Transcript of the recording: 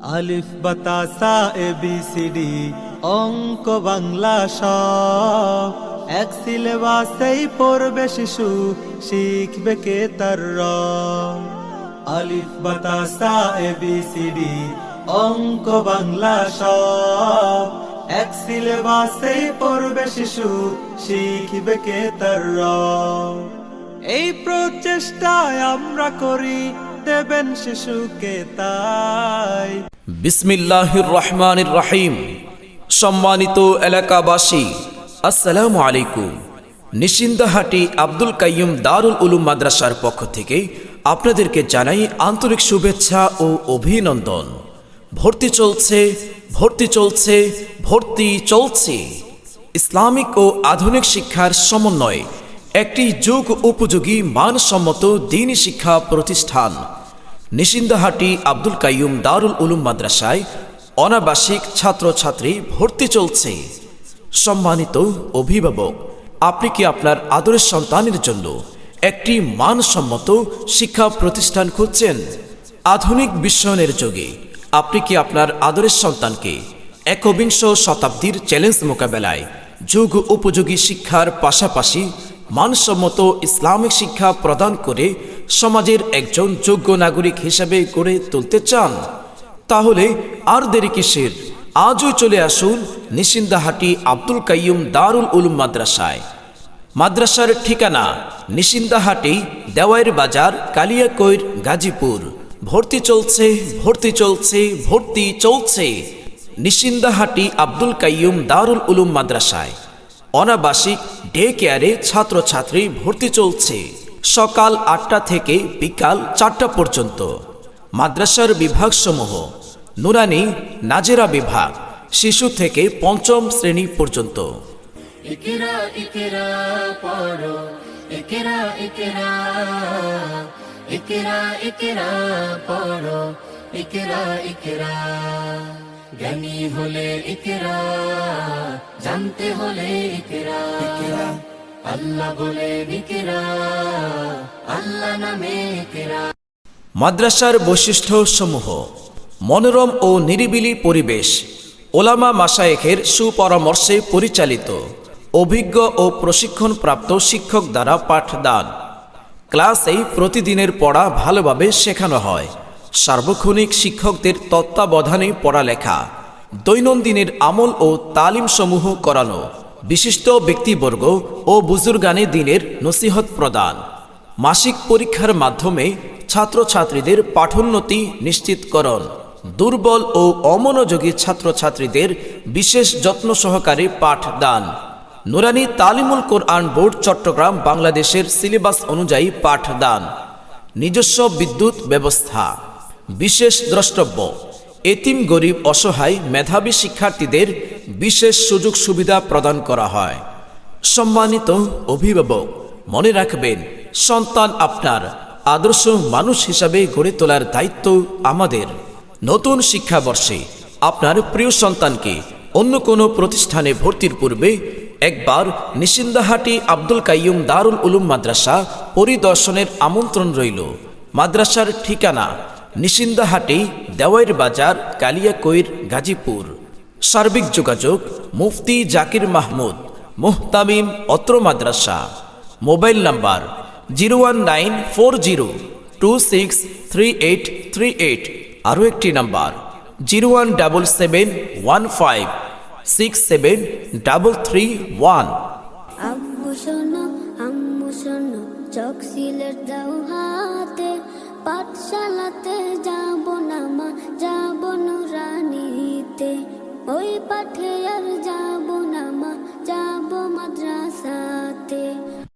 আলিফ বাতাসা A B C D, অঙ্ক বাংলা সব এক সিলেবাসেই পড়বে শিশু, শিখবে কে তার আলিফ বাতাসা এ বি সি ডি, অঙ্ক বাংলা সব এক সিলেবাসেই পড়বে শিশু, শিখবে কে তার এই প্রচেষ্টায় আমরা করি দেবেন শিশুকে তাই। বিসমিল্লাহির রহমানির রহিম সম্মানিত এলাকাবাসী, আসসালামু আলাইকুম। নিশিন্দাহাটি আব্দুল কাইয়ুম দারুল উলুম মাদ্রাসার পক্ষ থেকে আপনাদেরকে জানাই আন্তরিক শুভেচ্ছা ও অভিনন্দন। ভর্তি চলছে ভর্তি চলছে ভর্তি চলছে। ইসলামিক ও আধুনিক শিক্ষার সমন্বয়ে একটি যুগ উপযোগী মানসম্মত দিনী শিক্ষা প্রতিষ্ঠান। নিশিন্দাহাটি আব্দুল কাইয়ুম দারুল উলুম মাদ্রাসায় অনাবাসিক ছাত্রছাত্রী ভর্তি চলছে। সম্মানিত অভিভাবক, আপনি কি আপনার আদরের সন্তানের জন্য একটি মানসম্মত শিক্ষা প্রতিষ্ঠান খুঁজছেন? আধুনিক বিশ্বায়নের যুগে আপনি কি আপনার আদরের সন্তানকে একবিংশ শতাব্দীর চ্যালেঞ্জ মোকাবেলায় যুগ উপযোগী শিক্ষার পাশাপাশি মানসম্মত ইসলামিক শিক্ষা প্রদান করে সমাজের একজন যোগ্য নাগরিক হিসেবে গড়ে তুলতে চান। তাহলে আর দেরি কিসের? আজও চলে আসুন নিশিন্দাহাটি আব্দুল কাইয়ুম দারুল উলুম মাদ্রাসায়। মাদ্রাসার ঠিকানা নিশিন্দাহাটি দেওয়াইর বাজার কালিয়াকৈর, গাজীপুর। ভর্তি চলছে ভর্তি চলছে ভর্তি চলছে। নিশিন্দাহাটি আব্দুল কাইয়ুম দারুল উলুম মাদ্রাসায়। অনাবাসিক ডে কেয়ারে ছাত্রছাত্রী ভর্তি চলছে। সকাল আটটা থেকে বিকাল চারটা পর্যন্ত। মাদ্রাসার বিভাগসমূহ, নুরানি, নাজেরা বিভাগ, শিশু থেকে পঞ্চম শ্রেণি পর্যন্ত। পড়ো। পড়ো। জ্ঞানী হলে ইকরা জানতে হলে ইকরা। আল্লাহ বলে ইকরা আল্লাহ নামে ইকরা। মাদ্রাসার বৈশিষ্ট্য সমূহ মনোরম ও নিরিবিলি পরিবেশ ওলামা মাসায়েখের সুপরামর্শে পরিচালিত অভিজ্ঞ ও প্রশিক্ষণপ্রাপ্ত শিক্ষক দ্বারা পাঠদান। ক্লাসেই প্রতিদিনের পড়া ভালোভাবে শেখানো হয়। সার্বক্ষণিক শিক্ষকদের তত্ত্বাবধানে পড়ালেখা, দৈনন্দিনের আমল ও তালিমসমূহ করানো, বিশিষ্ট ব্যক্তিবর্গ ও বুজুর্গানে দিনের নসিহত প্রদান, মাসিক পরীক্ষার মাধ্যমে ছাত্রছাত্রীদের পাঠোন্নতি নিশ্চিতকরণ, দুর্বল ও অমনোযোগী ছাত্রছাত্রীদের বিশেষ যত্ন সহকারে পাঠদান, নুরানি তালিমুল কোরআন বোর্ড চট্টগ্রাম বাংলাদেশের সিলেবাস অনুযায়ী পাঠদান, নিজস্ব বিদ্যুৎ ব্যবস্থা। বিশেষ দ্রষ্টব্য। এতিম গরিব অসহায় মেধাবী শিক্ষার্থীদের বিশেষ সুযোগ সুবিধা প্রদান করা হয়। সম্মানিত অভিভাবক, মনে রাখবেন, সন্তান আপনার আদর্শ মানুষ হিসাবে গড়ে তোলার দায়িত্ব আমাদের। নতুন শিক্ষাবর্ষে আপনার প্রিয় সন্তানকে অন্য কোনো প্রতিষ্ঠানে ভর্তির পূর্বে একবার নিশিন্দাহাটি আব্দুল কাইয়ুম দারুল উলুম মাদ্রাসা পরিদর্শনের আমন্ত্রণ রইল। মাদ্রাসার ঠিকানা নিশিন্দাহাটি, দেওয়াইর বাজার, কালিয়াকৈর, গাজীপুর। সার্বিক যোগাযোগ, মুফতি জাকির মাহমুদ, মুহতামিম অত্র মাদ্রাসা। Mobile number zero one nine two six eight eight. আরও একটি number, zero one double five double আব্বু শোনো, আম্মু শোনো দাও হাতে। পাঠশালাতে যাব না মা যাব নুরানিতে ওই পাঠে আর যাব